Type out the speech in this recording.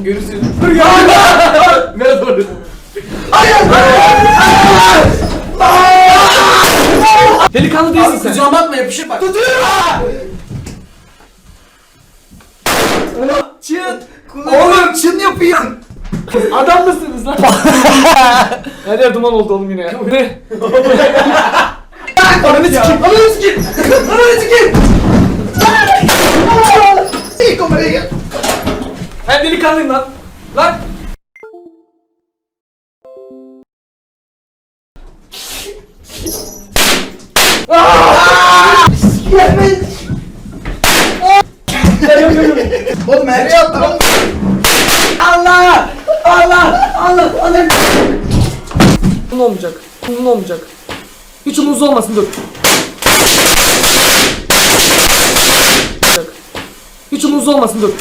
O görürsün. Dur ya. Biraz doğru. Delikanlı değilsin Abi sen. kucağıma bakma yapışır bak. Çın. Oğlum çın yapayım. Adam mısınız lan? Her yer duman oldu oğlum yine ya. Ne? Ananı sikeyim. Ananı sikeyim. Ananı sikeyim. İyi kameraya gel. Ben delikanlıyım lan. Lan. Oğlum nereye attın? Allah! Allah! Allah! Allah! Bunun olmayacak. Bunun olmayacak. Hiç umurunuz olmasın dur. Hiç umurunuz olmasın dur.